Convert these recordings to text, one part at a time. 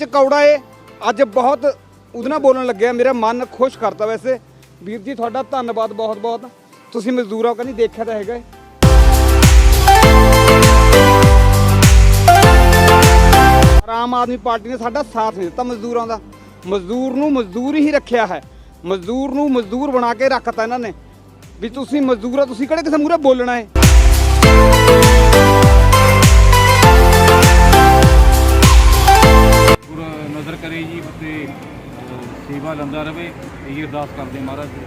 ਸੱਚ ਕੌੜਾ ਏ। ਅੱਜ ਬਹੁਤ ਉਹਦੇ ਨਾਲ ਬੋਲਣ ਲੱਗਿਆ। ਮੇਰਾ ਮਨ ਖੁਸ਼ ਕਰਤਾ ਵੈਸੇ। ਵੀਰ ਜੀ, ਤੁਹਾਡਾ ਧੰਨਵਾਦ ਬਹੁਤ ਬਹੁਤ। ਤੁਸੀਂ ਮਜ਼ਦੂਰਾਂ ਕਨੀ ਦੇਖਿਆ ਤਾਂ ਹੈਗਾ ਏ। ਆਮ ਆਦਮੀ ਪਾਰਟੀ ਨੇ ਸਾਡਾ ਸਾਥ ਨਹੀਂ ਦਿੱਤਾ ਮਜ਼ਦੂਰਾਂ ਦਾ। ਮਜ਼ਦੂਰ ਨੂੰ ਮਜ਼ਦੂਰ ਹੀ ਰੱਖਿਆ ਹੈ। ਮਜ਼ਦੂਰ ਨੂੰ ਮਜ਼ਦੂਰ ਬਣਾ ਕੇ ਰੱਖਤਾ ਇਹਨਾਂ ਨੇ। ਵੀ ਤੁਸੀਂ ਮਜ਼ਦੂਰ ਆ, ਤੁਸੀਂ ਕਿਹੜੇ ਕਿਸੇ ਮੂਹਰੇ ਬੋਲਣਾ ਹੈ ਸੇਵਾ ਲੰਦਾ ਰਵੇ, ਇਹੀ ਅਰਦਾਸ ਕਰਦੇ ਮਹਾਰਾਜ ਜੀ।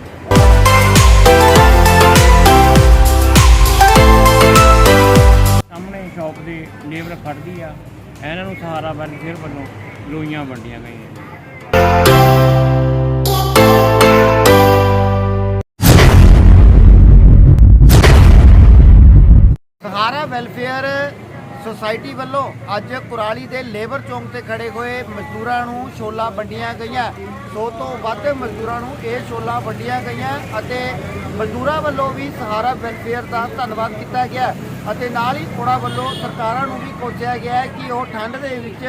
ਸਾਹਮਣੇ ਸ਼ਾਪ ਦੇ ਲੇਬਰ ਖੜਦੀ ਆ, ਇਹਨਾਂ ਨੂੰ ਸਹਾਰਾ ਵੈਲਫੇਅਰ ਵੱਲੋਂ ਲੋਈਆਂ ਵੰਡੀਆਂ ਗਈਆਂ। ਸਹਾਰਾ ਵੈਲਫੇਅਰ ਸੁਸਾਇਟੀ ਵੱਲੋਂ ਅੱਜ ਕੁਰਾਲੀ ਦੇ ਲੇਬਰ ਚੌਂਕ ਤੇ ਖੜੇ ਹੋਏ ਮਜ਼ਦੂਰਾਂ ਨੂੰ ਛੋਲਾ ਵੰਡੀਆਂ ਗਈਆਂ। ਸੌ ਤੋਂ ਵੱਧ ਮਜ਼ਦੂਰਾਂ ਨੂੰ ਇਹ ਛੋਲਾ ਵੰਡੀਆਂ ਗਈਆਂ ਅਤੇ ਮਜ਼ਦੂਰਾਂ ਵੱਲੋਂ ਵੀ ਸਹਾਰਾ ਵੈਲਫੇਅਰ ਦਾ ਧੰਨਵਾਦ ਕੀਤਾ ਗਿਆ ਅਤੇ ਨਾਲ ਹੀ ਉਹਨਾਂ ਵੱਲੋਂ ਸਰਕਾਰਾਂ ਨੂੰ ਵੀ ਕੋਚਿਆ ਗਿਆ ਕਿ ਉਹ ਠੰਡ ਦੇ ਵਿੱਚ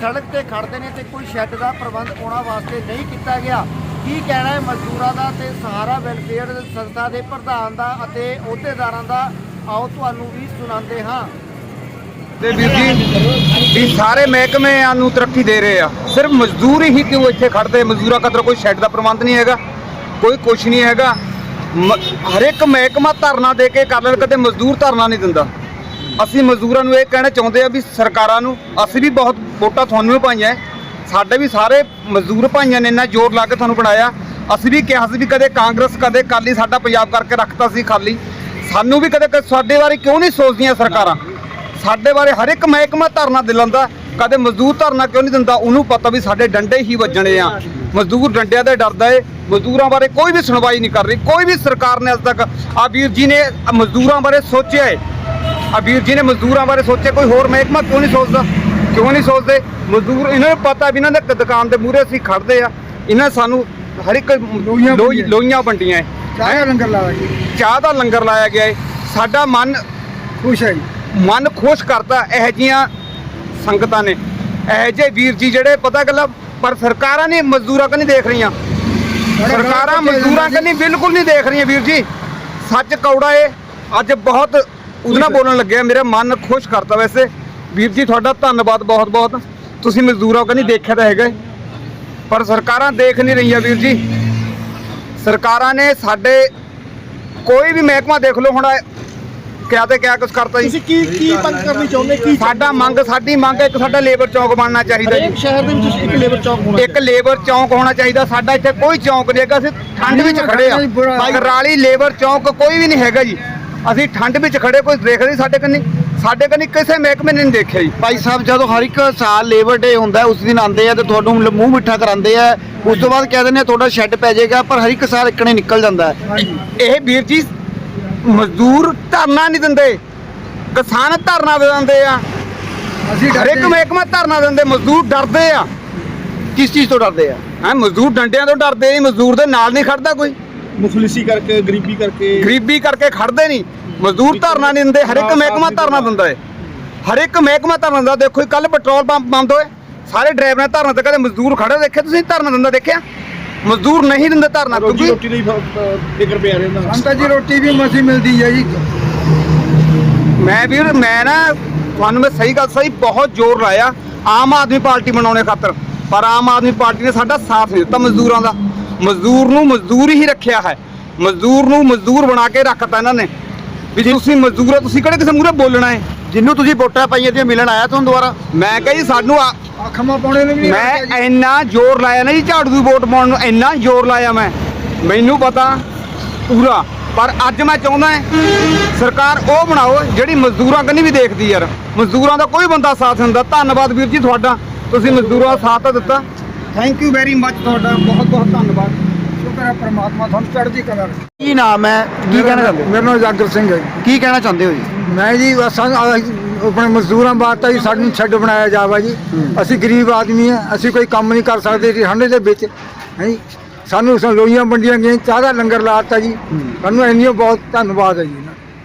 ਸੜਕ ਤੇ ਖੜਦੇ ਨੇ ਤੇ ਕੋਈ ਸ਼ੈੱਡ ਦਾ ਪ੍ਰਬੰਧ ਉਹਨਾਂ ਵਾਸਤੇ ਨਹੀਂ ਕੀਤਾ ਗਿਆ। ਕੀ ਕਹਿਣਾ ਹੈ ਮਜ਼ਦੂਰਾਂ ਦਾ ਤੇ ਸਹਾਰਾ ਵੈਲਫੇਅਰ ਸੰਸਥਾ ਦੇ ਪ੍ਰਧਾਨ ਦਾ ਅਤੇ ਅਹੁਦੇਦਾਰਾਂ ਦਾ? ਆਓ ਤੁਹਾਨੂੰ ਵੀ ਸੁਣਾਉਂਦੇ ਹਾਂ। ਤੇ ਵੀਰ ਜੀ, ਵੀ ਸਾਰੇ ਮਹਿਕਮਿਆਂ ਨੂੰ ਤਰੱਕੀ ਦੇ ਰਹੇ ਆ। ਸਿਰਫ ਮਜ਼ਦੂਰ ਹੀ ਕਿਉਂ ਇੱਥੇ ਖੜਦੇ ਮਜ਼ਦੂਰਾਂ ਕਦਰ ਕੋਈ ਸ਼ੈੱਡ ਦਾ ਪ੍ਰਬੰਧ ਨਹੀਂ ਹੈਗਾ, ਕੋਈ ਕੁਛ ਨਹੀਂ ਹੈਗਾ। ਮ- ਹਰ ਇੱਕ ਮਹਿਕਮਾ ਧਰਨਾ ਦੇ ਕੇ ਕਰ ਲੈਣ, ਕਦੇ ਮਜ਼ਦੂਰ ਧਰਨਾ ਨਹੀਂ ਦਿੰਦਾ। ਅਸੀਂ ਮਜ਼ਦੂਰਾਂ ਨੂੰ ਇਹ ਕਹਿਣਾ ਚਾਹੁੰਦੇ ਆ ਵੀ ਸਰਕਾਰਾਂ ਨੂੰ, ਅਸੀਂ ਵੀ ਬਹੁਤ ਵੋਟਾਂ ਤੁਹਾਨੂੰ ਵੀ ਪਾਈਆਂ ਸਾਡੇ ਵੀ ਸਾਰੇ ਮਜ਼ਦੂਰ ਭਾਈਆਂ ਨੇ ਇੰਨਾ ਜ਼ੋਰ ਲਾ ਕੇ ਤੁਹਾਨੂੰ ਬਣਾਇਆ। ਅਸੀਂ ਵੀ ਕਿਹਾ ਸੀ ਵੀ ਕਦੇ ਕਾਂਗਰਸ, ਕਦੇ ਕਾਲੀ ਸਾਡਾ ਪੰਜਾਬ ਕਰਕੇ ਰੱਖਤਾ ਸੀ ਖਾਲੀ। ਸਾਨੂੰ ਵੀ ਕਦੇ ਕਦੇ ਸਾਡੇ ਬਾਰੇ ਕਿਉਂ ਨਹੀਂ ਸੋਚਦੀਆਂ ਸਰਕਾਰਾਂ? ਸਾਡੇ ਬਾਰੇ ਹਰ ਇੱਕ ਮਹਿਕਮਾ ਧਰਨਾ ਦਿਲਾਉਂਦਾ ਕਦੇ ਮਜ਼ਦੂਰ ਧਰਨਾ ਕਿਉਂ ਨਹੀਂ ਦਿੰਦਾ ਉਹਨੂੰ ਪਤਾ ਵੀ ਸਾਡੇ ਡੰਡੇ ਹੀ ਵੱਜਣੇ ਆ। ਮਜ਼ਦੂਰ ਡੰਡਿਆਂ ਦੇ ਡਰਦਾ ਏ ਮਜ਼ਦੂਰਾਂ ਬਾਰੇ ਕੋਈ ਵੀ ਸੁਣਵਾਈ ਨਹੀਂ ਕਰ ਰਹੀ ਕੋਈ ਵੀ ਸਰਕਾਰ ਨੇ ਅੱਜ ਤੱਕ ਆ ਵੀਰ ਜੀ ਨੇ ਮਜ਼ਦੂਰਾਂ ਬਾਰੇ ਸੋਚਿਆ ਏ। ਆ ਵੀਰ ਜੀ ਨੇ ਮਜ਼ਦੂਰਾਂ ਬਾਰੇ ਸੋਚਿਆ ਕੋਈ ਹੋਰ ਮਹਿਕਮਾ ਕਿਉਂ ਨਹੀਂ ਸੋਚਦਾ? ਕਿਉਂ ਨਹੀਂ ਸੋਚਦੇ? ਮਜ਼ਦੂਰ ਇਹਨਾਂ ਨੂੰ ਪਤਾ ਵੀ ਇਹਨਾਂ ਦੇ ਦੁਕਾਨ ਦੇ ਮੂਹਰੇ ਅਸੀਂ ਖੜਦੇ ਆ। ਇਹਨਾਂ ਸਾਨੂੰ ਹਰ ਇੱਕ ਲੋਈਆਂ ਵੰਡੀਆਂ ਏ। ਚਾਹ ਲੰਗਰ ਲਾਇਆ ਚਾਹ ਦਾ ਲੰਗਰ ਲਾਇਆ ਗਿਆ ਏ। ਸਾਡਾ ਮਨ ਖੁਸ਼ ਹੈ ਮਨ ਖੁਸ਼ ਕਰਦਾ ਇਹ ਜੀਆਂ ਸੰਗਤਾਂ ਨੇ। ਇਹ ਜੇ ਵੀਰ ਜੀ ਜਿਹੜੇ ਪਤਾ ਗੱਲਾਂ ਪਰ ਸਰਕਾਰਾਂ ਨੇ ਮਜ਼ਦੂਰਾਂ ਕੰਨੀ ਦੇਖ ਰਹੀਆਂ। ਸਰਕਾਰਾਂ ਮਜ਼ਦੂਰਾਂ ਕੰਨੀ ਬਿਲਕੁਲ ਨਹੀਂ ਦੇਖ ਰਹੀਆਂ ਵੀਰ ਜੀ। ਸੱਚ ਕੌੜਾ ਏ। ਅੱਜ ਬਹੁਤ ਉਹਦੇ ਬੋਲਣ ਲੱਗਿਆ ਮੇਰਾ ਮਨ ਖੁਸ਼ ਕਰਤਾ ਵੈਸੇ। ਵੀਰ ਜੀ ਤੁਹਾਡਾ ਧੰਨਵਾਦ ਬਹੁਤ ਬਹੁਤ ਤੁਸੀਂ ਮਜ਼ਦੂਰਾਂ ਕੰਨੀ ਦੇਖਿਆ ਤਾਂ ਹੈਗਾ। ਪਰ ਸਰਕਾਰਾਂ ਦੇਖ ਨਹੀਂ ਰਹੀਆਂ ਵੀਰ ਜੀ। ਸਰਕਾਰਾਂ ਨੇ ਸਾਡੇ ਕੋਈ ਵੀ ਮਹਿਕਮਾ ਦੇਖ ਲਓ ਹੁਣ ਕਿਆ ਤੇ ਕਿਆ ਕੁਝ ਕਰਤਾ ਜੀ। ਤੁਸੀਂ ਕੀ ਕੀ ਮੰਗ ਕਰਨੀ ਚਾਹੁੰਦੇ? ਕੀ ਸਾਡਾ ਮੰਗ ਸਾਡੀ ਮੰਗ ਇੱਕ ਸਾਡਾ ਲੇਬਰ ਚੌਕ ਬਣਨਾ ਚਾਹੀਦਾ ਹਰੇਕ ਜੀ ਸ਼ਹਿਰ ਦੇ ਵਿੱਚ ਇੱਕ ਲੇਬਰ ਚੌਕ ਹੋਣਾ ਇੱਕ ਲੇਬਰ ਚੌਕ ਹੋਣਾ ਚਾਹੀਦਾ। ਸਾਡਾ ਇੱਥੇ ਕੋਈ ਚੌਕ ਨਹੀਂ ਹੈਗਾ। ਅਸੀਂ ਠੰਡ ਵਿੱਚ ਖੜੇ ਆ। ਕਰਾਲੀ ਲੇਬਰ ਚੌਕ ਕੋਈ ਵੀ ਨਹੀਂ ਹੈਗਾ ਜੀ। ਅਸੀਂ ਠੰਡ ਵਿੱਚ ਖੜੇ ਕੋਈ ਦੇਖ ਨਹੀਂ ਸਾਡੇ ਕੰਨੀ। ਸਾਡੇ ਕੰਨੀ ਕਿਸੇ ਮਹਿਕਮੇ ਨੇ ਨਹੀਂ ਦੇਖਿਆ ਜੀ। ਭਾਈ ਸਾਹਿਬ ਜਦੋਂ ਹਰ ਇੱਕ ਸਾਲ ਲੇਬਰ ਡੇ ਹੁੰਦਾ ਹੈ, ਉਸ ਦਿਨ ਆਉਂਦੇ ਆ ਤੇ ਤੁਹਾਨੂੰ ਮੂੰਹ ਮਿੱਠਾ ਕਰਾਉਂਦੇ ਆ। ਉਸ ਤੋਂ ਬਾਅਦ ਕਹਿ ਦਿੰਦੇ ਆ ਤੁਹਾਡਾ ਸ਼ੈੱਡ ਪੈ ਜਾਏਗਾ ਪਰ ਹਰ ਇੱਕ ਸਾਲ ਇੱਕਣੇ ਨਿਕਲ ਜਾਂਦਾ ਹੈ। ਇਹ ਵੀਰ ਜੀ ਮਜ਼ਦੂਰ ਧਰਨਾ ਨਹੀਂ ਦਿੰਦੇ। ਕਿਸਾਨ ਧਰਨਾ ਦਿੰਦੇ ਆ। ਅਸੀਂ ਹਰ ਇੱਕ ਮਹਿਕਮਾ ਧਰਨਾ ਦਿੰਦੇ ਮਜ਼ਦੂਰ ਡਰਦੇ ਆ। ਕਿਸ ਚੀਜ਼ ਤੋਂ ਡਰਦੇ ਆ? ਹੈ ਮਜ਼ਦੂਰ ਡੰਡਿਆਂ ਤੋਂ ਡਰਦੇ ਨਹੀਂ ਮਜ਼ਦੂਰ ਦੇ ਨਾਲ ਨਹੀਂ ਖੜਦਾ ਕੋਈ। ਮੁਖਲਿਸੀ ਕਰਕੇ ਗਰੀਬੀ ਕਰਕੇ। ਗਰੀਬੀ ਕਰਕੇ ਖੜਦੇ ਨਹੀਂ। ਮਜ਼ਦੂਰ ਧਰਨਾ ਨਹੀਂ ਦਿੰਦੇ ਹਰ ਇੱਕ ਮਹਿਕਮਾ ਧਰਨਾ ਦਿੰਦਾ। ਏ। ਹਰ ਇੱਕ ਮਹਿਕਮਾ ਧਰਨਾ ਦਿੰਦਾ। ਦੇਖੋ ਕੱਲ ਪੈਟਰੋਲ ਪੰਪ ਬੰਦ ਹੋਏ। ਸਾਰੇ ਡਰਾਈਵਰਾਂ ਧਰਨਾ ਤੇ ਕਦੇ ਮਜ਼ਦੂਰ ਖੜੇ ਦੇਖੇ ਤੁਸੀਂ ਧਰਨਾ ਦਿੰਦਾ ਦੇਖਿਆ? ਮਜ਼ਦੂਰ ਨਹੀਂ ਦਿੰਦੇ ਧਰਨਾ ਰੋਜੀ ਕਿਉਂਕਿ ਰੋਟੀ ਲਈ ਫਿਕਰ ਪਿਆ ਰਹਿੰਦਾ। ਸੰਤਾ ਜੀ ਰੋਟੀ ਵੀ ਮਸੀ ਮਿਲਦੀ ਹੈ ਜੀ। ਮੈਂ ਵੀਰ ਮੈਂ ਨਾ ਤੁਹਾਨੂੰ ਮੈਂ ਸਹੀ ਗੱਲ ਸਹੀ ਬਹੁਤ ਜ਼ੋਰ ਲਾਇਆ। ਆਮ ਆਦਮੀ ਪਾਰਟੀ ਬਣਾਉਣੇ ਖਾਤਰ। ਪਰ ਆਮ ਆਦਮੀ ਪਾਰਟੀ ਨੇ ਸਾਡਾ ਸਾਥ ਨਹੀਂ ਦਿੱਤਾ ਮਜ਼ਦੂਰਾਂ ਦਾ। ਮਜ਼ਦੂਰ ਨੂੰ ਮਜ਼ਦੂਰ ਹੀ ਰੱਖਿਆ ਹੈ। ਮਜ਼ਦੂਰ ਨੂੰ ਮਜ਼ਦੂਰ ਬਣਾ ਕੇ ਰੱਖਤਾ ਇਹਨਾਂ ਨੇ। ਵੀ ਤੁਸੀਂ ਮਜ਼ਦੂਰ ਆ ਤੁਸੀਂ ਕਿਹੜੇ ਕਿਸੇ ਮੂਹਰੇ ਬੋਲਣਾ ਹੈ? ਜਿੰਨੂੰ ਤੁਸੀਂ ਵੋਟਾਂ ਪਾਈਆਂ ਤੇ ਮਿਲਣ ਆਇਆ ਤੁਹਾਨੂੰ ਦੁਬਾਰਾ? ਮੈਂ ਕਹਾਂ ਜੀ ਸਾਨੂੰ ਆ- ਅੱਖਾਂ ਪਾਉਣੇ ਨੇ ਵੀ ਮੈਂ ਇੰਨਾ ਜ਼ੋਰ ਲਾਇਆ ਨਾ ਜੀ ਝਾੜੂ ਦੀ ਵੋਟ ਪਾਉਣ ਨੂੰ ਇੰਨਾ ਜ਼ੋਰ ਲਾਇਆ ਮੈਂ। ਮੈਨੂੰ ਪਤਾ ਪੂਰਾ ਪਰ ਅੱਜ ਮੈਂ ਚਾਹੁੰਦਾ ਹਾਂ ਸਰਕਾਰ ਉਹ ਬਣਾਓ ਜਿਹੜੀ ਮਜ਼ਦੂਰਾਂ ਕੰਨੀ ਵੀ ਦੇਖਦੀ ਯਾਰ। ਮਜ਼ਦੂਰਾਂ ਦਾ ਕੋਈ ਬੰਦਾ ਸਾਥ ਨਹੀਂ ਦਿੰਦਾ। ਧੰਨਵਾਦ ਵੀਰ ਜੀ ਤੁਹਾਡਾ ਤੁਸੀਂ ਮਜ਼ਦੂਰਾਂ ਦਾ ਸਾਥ ਤਾਂ ਦਿੱਤਾ। ਥੈਂਕ ਯੂ ਵੈਰੀ ਮੱਚ ਤੁਹਾਡਾ ਬਹੁਤ ਬਹੁਤ ਧੰਨਵਾਦ। ਸ਼ੁਕਰ ਹੈ ਪ੍ਰਮਾਤਮਾ ਤੁਹਾਨੂੰ ਚੜ੍ਹਦੀ ਕਲਾ। ਕੀ ਨਾਮ ਹੈ? ਕੀ ਕਹਿਣਾ ਚਾਹੁੰਦੇ ਹੋ? ਮੇਰਾ ਨਾਮ ਜਾਗਰ ਸਿੰਘ ਹੈ ਜੀ। ਕੀ ਕਹਿਣਾ ਚਾਹੁੰਦੇ ਹੋ ਜੀ? ਮੈਂ ਜੀ ਅਸਾਂ ਆਪਣੇ ਮਜ਼ਦੂਰਾਂ ਵਾਸਤੇ ਜੀ ਸਾਨੂੰ ਛੱਡ ਬਣਾਇਆ ਜਾਵਾ ਜੀ। ਅਸੀਂ ਗਰੀਬ ਆਦਮੀ ਆ ਅਸੀਂ ਕੋਈ ਕੰਮ ਨਹੀਂ ਕਰ ਸਕਦੇ ਜੀ ਠੰਡੇ ਦੇ ਵਿੱਚ। ਹੈ ਜੀ? ਸਾਨੂੰ ਲੋਈਆਂ ਵੰਡੀਆਂ ਗਈਆਂ ਚਾਹ ਦਾ ਲੰਗਰ ਲਾਤਾ ਜੀ। ਸਾਨੂੰ ਇੰਨੀ ਬਹੁਤ ਧੰਨਵਾਦ ਹੈ ਜੀ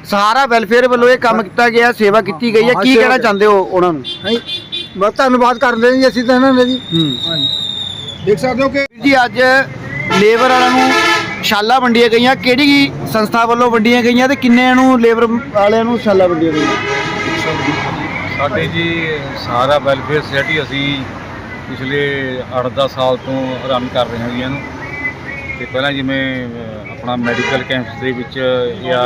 ਸਹਾਰਾ ਵੈਲਫੇਅਰ ਵੱਲੋਂ ਇਹ ਕੰਮ ਕੀਤਾ ਗਿਆ ਸੇਵਾ ਕੀਤੀ ਗਈ ਹੈ। ਕੀ ਕਹਿਣਾ ਚਾਹੁੰਦੇ ਹੋ ਉਹਨਾਂ ਨੂੰ? ਹੈ ਬਸ ਧੰਨਵਾਦ ਕਰਦੇ ਜੀ ਅਸੀਂ ਤਾਂ ਇਹਨਾਂ ਦਾ ਜੀ। ਦੇਖ ਸਕਦੇ ਹੋ ਕਿ ਜੀ ਅੱਜ ਲੇਬਰ ਵਾਲਿਆਂ ਨੂੰ ਸ਼ਾਲਾ ਵੰਡੀਆਂ ਗਈਆਂ, ਕਿਹੜੀ ਸੰਸਥਾ ਵੱਲੋਂ ਵੰਡੀਆਂ ਗਈਆਂ ਤੇ ਕਿੰਨਿਆਂ ਨੂੰ ਲੇਬਰ ਵਾਲਿਆਂ ਨੂੰ ਸ਼ਾਲਾ ਵੰਡੀਆਂ ਗਈਆਂ? ਸਾਡੇ ਜੀ ਸਾਰਾ ਵੈਲਫੇਅਰ ਸੁਸਾਇਟੀ ਅਸੀਂ ਪਿਛਲੇ 8-10 ਸਾਲ ਤੋਂ ਰਨ ਕਰ ਰਹੇ ਹਾਂ ਜੀ ਇਹਨੂੰ ਤੇ ਪਹਿਲਾਂ ਜਿਵੇਂ ਆਪਣਾ ਮੈਡੀਕਲ ਕੈਂਪਸ ਦੇ ਵਿੱਚ ਜਾਂ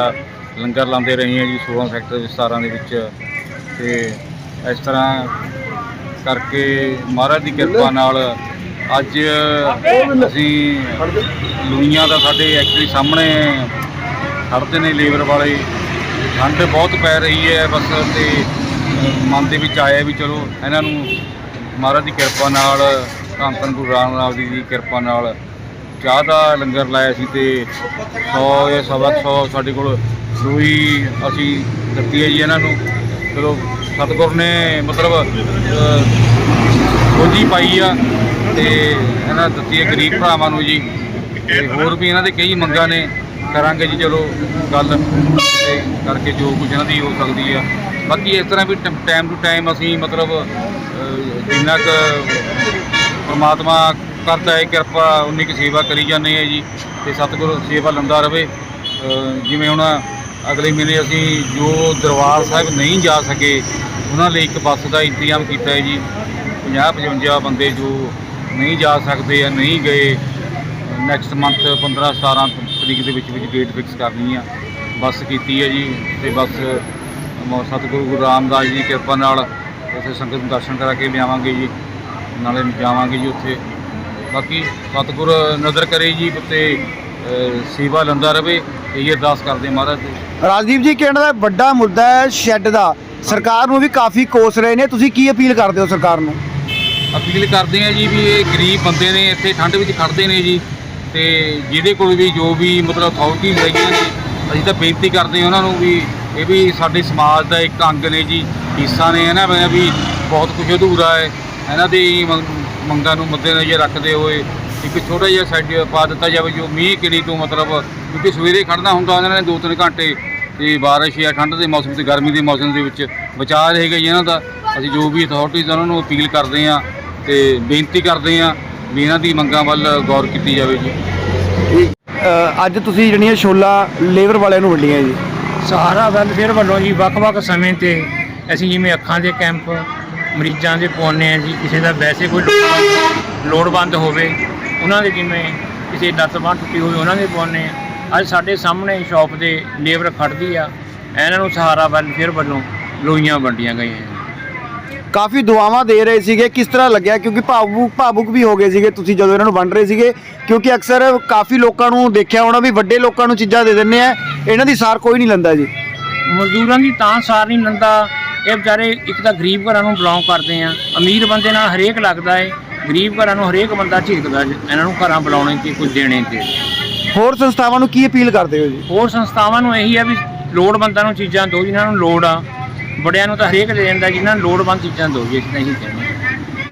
ਲੰਗਰ ਲਾਉਂਦੇ ਰਹੇ ਹਾਂ ਜੀ 16 ਸੈਕਟਰ ਵਿਸਤਾਰਾਂ ਦੇ ਵਿੱਚ। ਤੇ ਇਸ ਤਰ੍ਹਾਂ ਕਰਕੇ ਮਹਾਰਾਜ ਦੀ ਕਿਰਪਾ ਨਾਲ ਅੱਜ ਅਸੀਂ ਲੂਈਆਂ ਦਾ ਸਾਡੇ ਐਕਚੁਅਲੀ ਸਾਹਮਣੇ ਖੜਦੇ ਨੇ ਲੇਬਰ ਵਾਲੇ। ਠੰਡ ਬਹੁਤ ਪੈ ਰਹੀ ਹੈ, ਬਸ ਤੇ ਮਨ ਦੇ ਵਿੱਚ ਆਇਆ ਵੀ ਚਲੋ ਇਹਨਾਂ ਨੂੰ ਮਹਾਰਾਜ ਦੀ ਕਿਰਪਾ ਨਾਲ, ਧੰਨ ਧੰਨ ਗੁਰੂ ਰਾਮਦਾਸ ਜੀ ਦੀ ਕਿਰਪਾ ਨਾਲ ਚਾਹ ਦਾ ਲੰਗਰ ਲਾਇਆ ਸੀ ਤੇ 100 ਜਾਂ ਸਵਾ ਕੁ 100 ਸਾਡੇ ਕੋਲ ਰੂਈ ਅਸੀਂ ਦਿੱਤੀ ਹੈ ਜੀ ਇਹਨਾਂ ਨੂੰ। ਚਲੋ ਸਤਿਗੁਰ ਨੇ ਮਤਲਬ ਖੋਜੀ ਪਾਈ ਆ। ਤੇ ਇਹਨਾਂ ਦਿੱਤੀ ਹੈ ਗਰੀਬ ਭਰਾਵਾਂ ਨੂੰ ਜੀ। ਤੇ ਹੋਰ ਵੀ ਇਹਨਾਂ ਦੇ ਕਈ ਮੰਗਾਂ ਨੇ। ਕਰਾਂਗੇ ਜੀ, ਚਲੋ ਗੱਲ ਤੇ ਕਰਕੇ ਜੋ ਕੁਝ ਇਹਨਾਂ ਦੀ ਹੋ ਸਕਦੀ ਆ। ਬਾਕੀ ਇਸ ਤਰ੍ਹਾਂ ਵੀ ਟਾਈਮ ਟੂ ਟਾਈਮ ਅਸੀਂ ਮਤਲਬ ਜਿੰਨਾ ਕੁ ਪ੍ਰਮਾਤਮਾ ਕਰਦਾ ਹੈ, ਕਿਰਪਾ ਉਨੀ ਕੁ ਸੇਵਾ ਕਰੀ ਜਾਂਦੇ ਆ ਜੀ। ਤੇ ਸਤਿਗੁਰੂ ਸੇਵਾ ਲੰਦਾ ਰਵੇ। ਜਿਵੇਂ ਹੁਣ ਅਗਲੇ ਮਹੀਨੇ ਅਸੀਂ ਜੋ ਦਰਬਾਰ ਸਾਹਿਬ ਨਹੀਂ ਜਾ ਸਕੇ, ਉਹਨਾਂ ਲਈ ਇੱਕ ਬੱਸ ਦਾ ਇੰਤਜ਼ਾਮ ਕੀਤਾ ਹੈ ਜੀ। 50 55 ਬੰਦੇ ਜੋ ਨਹੀਂ ਜਾ ਸਕਦੇ ਜਾਂ ਨਹੀਂ ਗਏ ਨੈਕਸਟ ਮੰਥ 15 17 ਤਰੀਕ ਦੇ ਵਿੱਚ ਵਿੱਚ ਡੇਟ ਫਿਕਸ ਕਰਨੀ ਆ। ਬੱਸ ਕੀਤੀ ਹੈ ਜੀ, ਤੇ ਬੱਸ ਸਤਿਗੁਰੂ ਗੁਰੂ ਰਾਮਦਾਸ ਜੀ ਦੀ ਕਿਰਪਾ ਨਾਲ ਉੱਥੇ ਸੰਗਤ ਨੂੰ ਦਰਸ਼ਨ ਕਰਾ ਕੇ ਲਿਆਵਾਂਗੇ ਜੀ, ਨਾਲੇ ਜਾਵਾਂਗੇ ਜੀ ਉੱਥੇ। ਬਾਕੀ ਸਤਿਗੁਰ ਨਜ਼ਰ ਕਰੇ ਜੀ ਤੇ ਸੇਵਾ ਲੰਦਾ ਰਵੇ, ਇਹ ਅਰਦਾਸ ਕਰਦੇ ਮਹਾਰਾਜ। ਰਾਜਦੀਪ ਜੀ ਕਹਿਣ ਦਾ ਵੱਡਾ ਮੁੱਦਾ ਹੈ ਸ਼ੈੱਡ ਦਾ? ਸਰਕਾਰ ਨੂੰ ਵੀ ਕਾਫੀ ਕੋਸ ਰਹੇ ਨੇ, ਤੁਸੀਂ ਕੀ ਅਪੀਲ ਕਰਦੇ ਹੋ ਸਰਕਾਰ ਨੂੰ? ਅਪੀਲ ਕਰਦੇ ਆ ਜੀ ਵੀ ਇਹ ਗਰੀਬ ਬੰਦੇ ਨੇ ਇੱਥੇ ਠੰਡ ਵਿੱਚ ਖੜਦੇ ਨੇ ਜੀ ਤੇ ਜਿਹਦੇ ਕੋਲ ਵੀ ਜੋ ਵੀ ਮਤਲਬ ਅਥਾਰਟੀ ਹੈਗੀਆਂ ਨੇ, ਅਸੀਂ ਤਾਂ ਬੇਨਤੀ ਕਰਦੇ ਹਾਂ ਉਹਨਾਂ ਨੂੰ ਵੀ ਇਹ ਵੀ ਸਾਡੇ ਸਮਾਜ ਦਾ ਇੱਕ ਅੰਗ ਨੇ ਜੀ, ਹਿੱਸਾ ਨੇ ਇਹਨਾਂ ਵਿੱਚ ਵੀ ਬਹੁਤ ਕੁਝ ਅਧੂਰਾ ਹੈ। ਇਹਨਾਂ ਦੀ ਮੰਗ- ਮੰਗਾਂ ਨੂੰ ਮੱਦੇਨਜ਼ਰ ਰੱਖਦੇ ਹੋਏ ਇੱਕ ਛੋਟਾ ਜਿਹਾ ਸਾਈਡ ਪਾ ਦਿੱਤਾ ਜਾਵੇ, ਜੋ ਮੀਂਹ ਕਿਣੀ ਤੋਂ ਮਤਲਬ ਕਿਉਂਕਿ ਸਵੇਰੇ ਖੜਨਾ ਹੁੰਦਾ ਉਹਨਾਂ ਨੇ 2-3 ਘੰਟੇ ਤੇ ਬਾਰਿਸ਼ ਜਾਂ ਠੰਡ ਦੇ ਮੌਸਮ ਤੇ ਗਰਮੀ ਦੇ ਮੌਸਮ ਦੇ ਵਿੱਚ ਬਚਾਅ ਰਹੇਗਾ ਜੀ ਇਹਨਾਂ ਦਾ। ਅਸੀਂ ਜੋ ਵੀ ਅਥਾਰਟੀਜ਼ ਉਹਨਾਂ ਨੂੰ ਅਪੀਲ ਕਰਦੇ ਹਾਂ ਤੇ ਬੇਨਤੀ ਕਰਦੇ ਹਾਂ ਵੀ ਇਹਨਾਂ ਦੀ ਮੰਗਾਂ ਵੱਲ ਗੌਰ ਕੀਤੀ ਜਾਵੇ ਜੀ। ਅੱਜ ਤੁਸੀਂ ਜਿਹੜੀਆਂ ਛੋਲਾ ਲੇਬਰ ਵਾਲਿਆਂ ਨੂੰ ਵੰਡੀਆਂ ਜੀ। ਸਹਾਰਾ ਵੈਲਫੇਅਰ ਵੱਲੋਂ ਜੀ ਵੱਖ-ਵੱਖ ਸਮੇਂ ਤੇ ਅਸੀਂ ਜਿਵੇਂ ਅੱਖਾਂ ਦੇ ਕੈਂਪ ਮਰੀਜ਼ਾਂ ਦੇ ਪਾਉਂਦੇ ਆ ਜੀ ਕਿਸੇ ਦਾ ਵੈਸੇ ਕੋਈ ਲੋੜਵੰਦ- ਲੋੜਵੰਦ ਹੋਵੇ ਉਹਨਾਂ ਦੇ ਜਿਵੇਂ ਕਿਸੇ ਲੱਤ ਬਾਂਹ ਟੁੱਟੀ ਹੋਵੇ ਉਹਨਾਂ ਦੇ ਪਾਉਂਦੇ ਆ। ਅੱਜ ਸਾਡੇ ਸਾਹਮਣੇ ਸ਼ਾਪ ਦੇ ਲੇਬਰ ਖੜਦੀ ਆ ਇਹਨਾਂ ਨੂੰ ਸਹਾਰਾ ਵੈਲਫੇਅਰ ਵੱਲੋਂ ਲੋਈਆਂ ਵੰਡੀਆਂ ਗਈਆਂ ਕਾਫੀ ਦੁਆਵਾਂ ਦੇ ਰਹੇ ਸੀਗੇ ਕਿਸ ਤਰ੍ਹਾਂ ਲੱਗਿਆ? ਕਿਉਂਕਿ ਭਾਵੁਕ ਭਾਵੁਕ ਵੀ ਹੋ ਗਏ ਸੀਗੇ ਤੁਸੀਂ ਜਦੋਂ ਇਹਨਾਂ ਨੂੰ ਵੰਡ ਰਹੇ ਸੀਗੇ। ਕਿਉਂਕਿ ਅਕਸਰ ਕਾਫੀ ਲੋਕਾਂ ਨੂੰ ਦੇਖਿਆ ਹੋਣਾ ਵੀ ਵੱਡੇ ਲੋਕਾਂ ਨੂੰ ਚੀਜ਼ਾਂ ਦੇ ਦਿੰਦੇ ਆ। ਇਹਨਾਂ ਦੀ ਸਾਰ ਕੋਈ ਨਹੀਂ ਲੈਂਦਾ ਜੀ। ਮਜ਼ਦੂਰਾਂ ਦੀ ਤਾਂ ਸਾਰ ਨਹੀਂ ਲੰਦਾ। ਇਹ ਵਿਚਾਰੇ ਇੱਕ ਤਾਂ ਗਰੀਬ ਘਰਾਂ ਨੂੰ ਬਿਲੋਂਗ ਕਰਦੇ ਆ। ਅਮੀਰ ਬੰਦੇ ਨਾਲ ਹਰੇਕ ਲੱਗਦਾ ਏ। ਗਰੀਬ ਘਰਾਂ ਨੂੰ ਹਰੇਕ ਬੰਦਾ ਝਿੜਕਦਾ ਇਹਨਾਂ ਨੂੰ ਘਰਾਂ ਬੁਲਾਉਣੇ ਤੇ ਕੁਝ ਦੇਣੇ ਤੇ। ਹੋਰ ਸੰਸਥਾਵਾਂ ਨੂੰ ਕੀ ਅਪੀਲ ਕਰਦੇ ਹੋ ਜੀ? ਹੋਰ ਸੰਸਥਾਵਾਂ ਨੂੰ ਇਹੀ ਆ ਵੀ ਲੋੜਵੰਦਾਂ ਨੂੰ ਚੀਜ਼ਾਂ ਦਿਓ ਜਿਨ੍ਹਾਂ ਨੂੰ ਲੋੜ ਆ। ਬੜਿਆਂ ਨੂੰ ਤਾਂ ਹਰੇਕ ਦੇ ਦਿੰਦਾ ਜਿਨ੍ਹਾਂ ਨੂੰ ਲੋੜਵੰਦ ਚੀਜ਼ਾਂ ਦੋ ਜੀ, ਅਸੀਂ ਤਾਂ ਕਹਿੰਦੇ